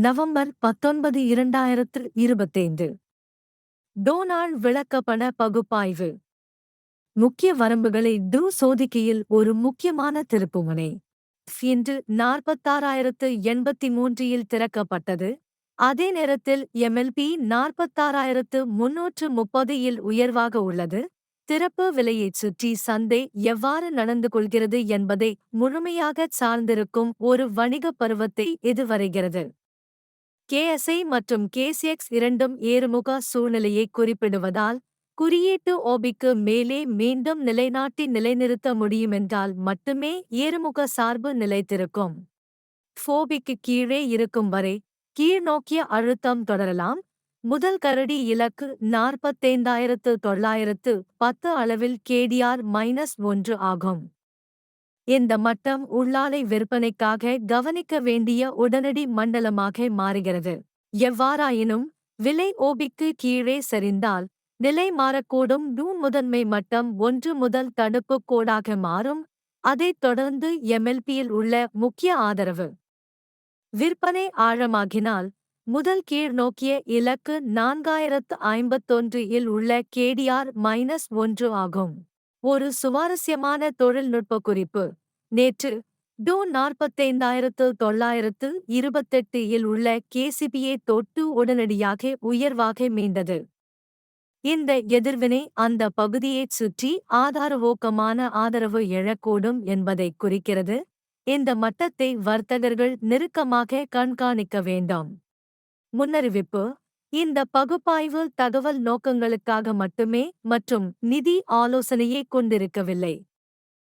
November பத்தொன்பது இரண்டாயிரத்து இருபத்தைந்து. டோனால்ட் விளக்கப்பட பகுப்பாய்வு. முக்கிய வரம்புகளை டு சோதிக்கையில் ஒரு முக்கியமான திருப்புமுனை. இன்று நாற்பத்தாறாயிரத்து எண்பத்தி மூன்றில் திறக்கப்பட்டது. அதே நேரத்தில் எம்எல்பி நாற்பத்தாறாயிரத்து முன்னூற்று முப்பது இல் உயர்வாக உள்ளது. திறப்பு விலையைச் சுற்றி சந்தை எவ்வாறு நடந்து கொள்கிறது என்பதை முழுமையாகச் சார்ந்திருக்கும் ஒரு வணிகப் பருவத்தை இது வரைகிறது. கேஎஸ்ஐ மற்றும் கேசிஎக்ஸ் இரண்டும் ஏறுமுக சூழ்நிலையை குறிப்பிடுவதால் குறியீட்டு ஓபிக்கு மேலே மீண்டும் நிலைநாட்டி நிலைநிறுத்த முடியுமென்றால் மட்டுமே ஏறுமுக சார்பு நிலைத்திருக்கும். ஃபோபிக்கு கீழே இருக்கும் வரை கீழ்நோக்கிய அழுத்தம் தொடரலாம். முதல் கரடி இலக்கு நாற்பத்தைந்தாயிரத்து தொள்ளாயிரத்து பத்து அளவில் கேடிஆர் மைனஸ் ஒன்று ஆகும். இந்த மட்டம் உள்ளாலை விற்பனைக்காக கவனிக்க வேண்டிய உடனடி மண்டலமாக மாறுகிறது. எவ்வாறாயினும் விலை ஓபிக்கு கீழே சரிந்தால் நிலை மாறக்கூடும் நூ முதன்மை மட்டம் ஒன்று முதல் தடுப்பு கோடாக மாறும். அதைத் தொடர்ந்து எம்எல்பியில் உள்ள முக்கிய ஆதரவு. விற்பனை ஆழமாகினால் முதல் கீழ் நோக்கிய இலக்கு நான்காயிரத்து ஐம்பத்தொன்று இல் உள்ள கேடிஆர் மைனஸ் ஒன்று ஆகும். ஒரு சுவாரஸ்யமான தொழில்நுட்ப குறிப்பு. நேற்று டூ நாற்பத்தைந்தாயிரத்து தொள்ளாயிரத்து இருபத்தெட்டு இல் உள்ள கேசிபியை தொட்டு உடனடியாக உயர்வாக மீண்டது. இந்த எதிர்வினை அந்த பகுதியைச் சுற்றி ஆதாரவோக்கமான ஆதரவு எழக்கூடும் என்பதை குறிக்கிறது. இந்த மட்டத்தை வர்த்தகர்கள் நெருக்கமாக கண்காணிக்க வேண்டும். முன்னறிவிப்பு இந்த பகுப்பாய்வு தகவல் நோக்கங்களுக்காக மட்டுமே மற்றும் நிதி ஆலோசனையை கொண்டிருக்கவில்லை.